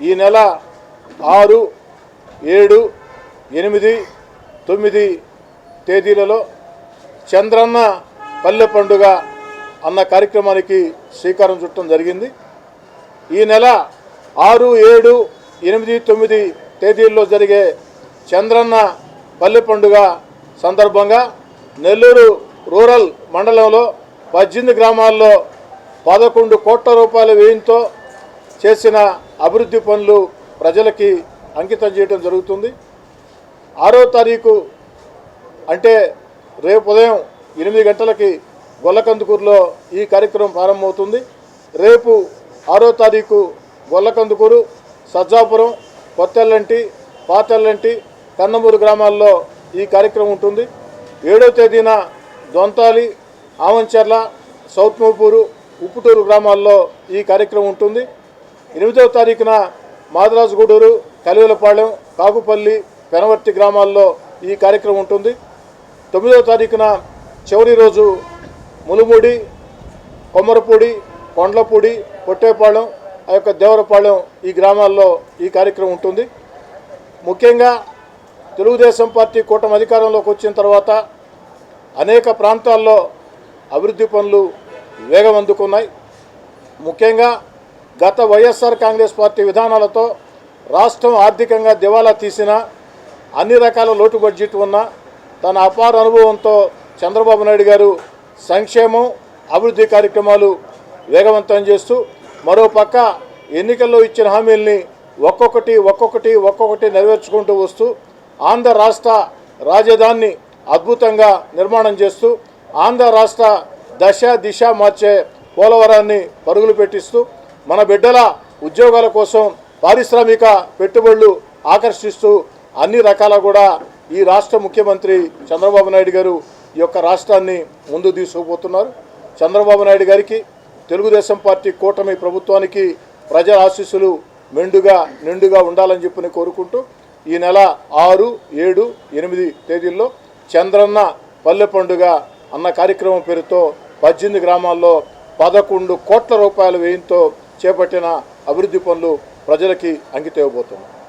ఈ నెల ఆరు ఏడు ఎనిమిది తొమ్మిది తేదీలలో చంద్రన్న పల్లె పండుగ అన్న కార్యక్రమానికి శ్రీకారం చుట్టడం జరిగింది. ఈ నెల ఆరు ఏడు ఎనిమిది తొమ్మిది తేదీల్లో జరిగే చంద్రన్న పల్లె పండుగ సందర్భంగా నెల్లూరు రూరల్ మండలంలో పద్దెనిమిది గ్రామాల్లో పదకొండు కోట్ల రూపాయల వ్యయంతో చేసిన అభివృద్ధి పనులు ప్రజలకి అంకితం చేయడం జరుగుతుంది. ఆరో తారీఖు అంటే రేపు ఉదయం ఎనిమిది గంటలకి గొల్లకందుకూరులో ఈ కార్యక్రమం ప్రారంభమవుతుంది. రేపు ఆరో తారీఖు గొల్లకందుకూరు సజ్జాపురం కొత్తెల్లంటి పాతెల్లంటి కన్నమూరు గ్రామాల్లో ఈ కార్యక్రమం ఉంటుంది. ఏడో తేదీన దొంతాలి ఆమంచెర్ల సౌత్ మోపూరు ఉప్పుటూరు గ్రామాల్లో ఈ కార్యక్రమం ఉంటుంది. ఎనిమిదవ తారీఖున మాదరాజుగూడూరు కలివలపాళెం కాకుపల్లి పెనవర్తి గ్రామాల్లో ఈ కార్యక్రమం ఉంటుంది. తొమ్మిదవ తారీఖున చివరి రోజు ములుముడి కొమ్మరపూడి కొండ్లపూడి పొట్టేపాళెం ఆ యొక్క దేవరపాళెం ఈ గ్రామాల్లో ఈ కార్యక్రమం ఉంటుంది. ముఖ్యంగా తెలుగుదేశం పార్టీ కూటమి అధికారంలోకి వచ్చిన తర్వాత అనేక ప్రాంతాల్లో అభివృద్ధి పనులు వేగం అందుకున్నాయి. ముఖ్యంగా గత వైఎస్ఆర్ కాంగ్రెస్ పార్టీ విధానాలతో రాష్ట్రం ఆర్థికంగా దివాలా తీసిన అన్ని రకాల లోటు బడ్జెట్ ఉన్న తన అపార అనుభవంతో చంద్రబాబు నాయుడు గారు సంక్షేమం అభివృద్ధి కార్యక్రమాలు వేగవంతం చేస్తూ మరోపక్క ఎన్నికల్లో ఇచ్చిన హామీల్ని ఒక్కొక్కటి ఒక్కొక్కటి ఒక్కొక్కటి నెరవేర్చుకుంటూ వస్తూ ఆంధ్ర రాష్ట్ర రాజధానిని అద్భుతంగా నిర్మాణం చేస్తూ ఆంధ్ర రాష్ట్ర దశ దిశ మార్చే పోలవరాన్ని పరుగులు పెట్టిస్తూ మన బిడ్డల ఉద్యోగాల కోసం పారిశ్రామిక పెట్టుబడులు ఆకర్షిస్తూ అన్ని రకాల కూడా ఈ రాష్ట్ర ముఖ్యమంత్రి చంద్రబాబు నాయుడు గారు ఈ యొక్క రాష్ట్రాన్ని ముందు తీసుకుపోతున్నారు. చంద్రబాబు నాయుడు గారికి తెలుగుదేశం పార్టీ కూటమి ప్రభుత్వానికి ప్రజల ఆశీస్సులు మెండుగా నిండుగా ఉండాలని చెప్పి కోరుకుంటూ ఈ నెల ఆరు ఏడు ఎనిమిది తేదీల్లో చంద్రన్న పల్లె పండుగ అన్న కార్యక్రమం పేరుతో పద్దెనిమిది గ్రామాల్లో పదకొండు కోట్ల రూపాయల వ్యయంతో చేపట్టిన అభివృద్ధి పనులు ప్రజలకి అంకితేవబోతున్నాం